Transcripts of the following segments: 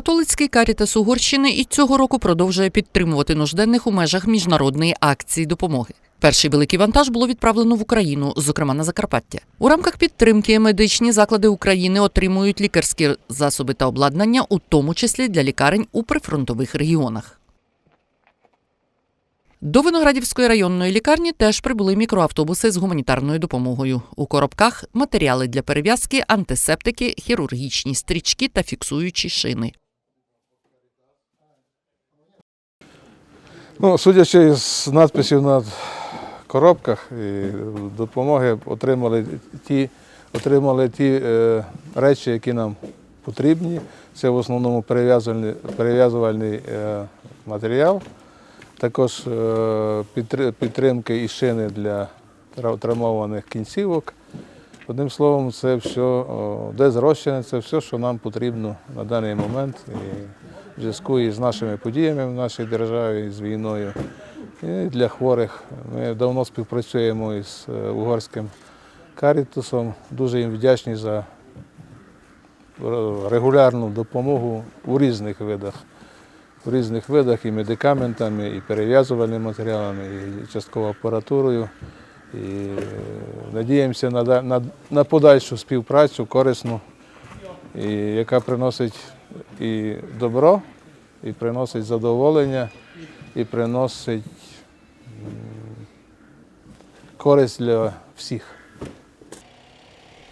Католицький карітас Угорщини і цього року продовжує підтримувати нужденних у межах міжнародної акції допомоги. Перший великий вантаж було відправлено в Україну, зокрема на Закарпаття. У рамках підтримки медичні заклади України отримують лікарські засоби та обладнання, у тому числі для лікарень у прифронтових регіонах. До Виноградівської районної лікарні теж прибули мікроавтобуси з гуманітарною допомогою. У коробках матеріали для перев'язки, антисептики, хірургічні стрічки та фіксуючі шини. Ну, судячи з надписів на коробках, і допомоги отримали ті, отримали ті е, речі, які нам потрібні. Це в основному перев'язувальний, перев'язувальний е, матеріал, також е, підтримки і шини для травмованих кінцівок. Одним словом, це все, де зрощене, це все, що нам потрібно на даний момент. І в зв'язку із нашими подіями в нашій державі, з війною. І для хворих. Ми давно співпрацюємо із е, угорським карітусом. Дуже їм вдячні за регулярну допомогу у різних видах. У різних видах і медикаментами, і перев'язувальними матеріалами, і частково апаратурою. І е, надіємося на, на, на подальшу співпрацю корисну, і яка приносить і добро, і приносить задоволення, і приносить користь для всіх.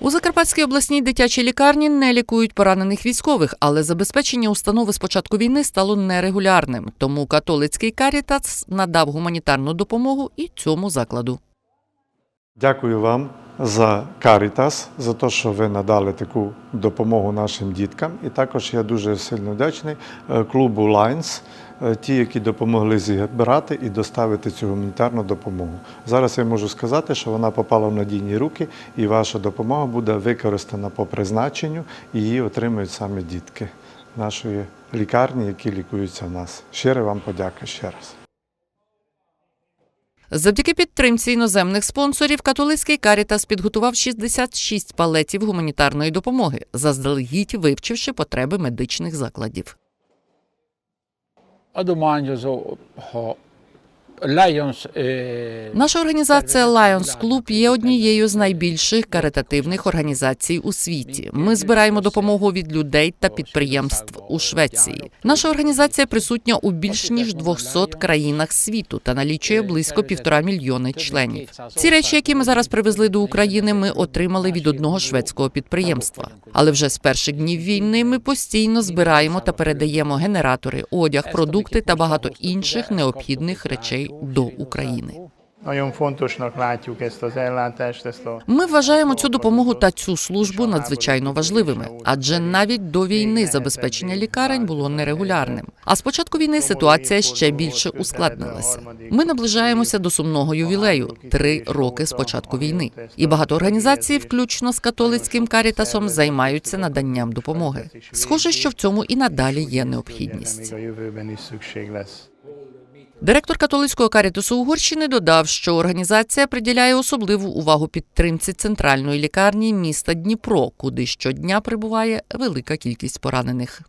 У Закарпатській обласній дитячій лікарні не лікують поранених військових, але забезпечення установи з початку війни стало нерегулярним. Тому католицький карітас надав гуманітарну допомогу і цьому закладу. Дякую вам за Caritas, за те, що ви надали таку допомогу нашим діткам. І також я дуже сильно вдячний е, клубу Lions, е, ті, які допомогли зібрати і доставити цю гуманітарну допомогу. Зараз я можу сказати, що вона попала в надійні руки, і ваша допомога буде використана по призначенню, і її отримують саме дітки нашої лікарні, які лікуються в нас. Щиро вам подяка ще раз. Завдяки підтримці іноземних спонсорів католицький карітас підготував 66 палетів гуманітарної допомоги, заздалегідь вивчивши потреби медичних закладів. eh, Наша організація Lions Club є однією з найбільших каритативних організацій у світі. Ми збираємо допомогу від людей та підприємств у Швеції. Наша організація присутня у більш ніж 200 країнах світу та налічує близько півтора мільйони членів. Ці речі, які ми зараз привезли до України, ми отримали від одного шведського підприємства. Але вже з перших днів війни ми постійно збираємо та передаємо генератори, одяг, продукти та багато інших необхідних речей до України. Ми вважаємо цю допомогу та цю службу надзвичайно важливими, адже навіть до війни забезпечення лікарень було нерегулярним. А з початку війни ситуація ще більше ускладнилася. Ми наближаємося до сумного ювілею три роки з початку війни. І багато організацій, включно з католицьким карітасом, займаються наданням допомоги. Схоже, що в цьому і надалі є необхідність. Директор католицького карітасу Угорщини додав, що організація приділяє особливу увагу підтримці центральної лікарні міста Дніпро, куди щодня прибуває велика кількість поранених.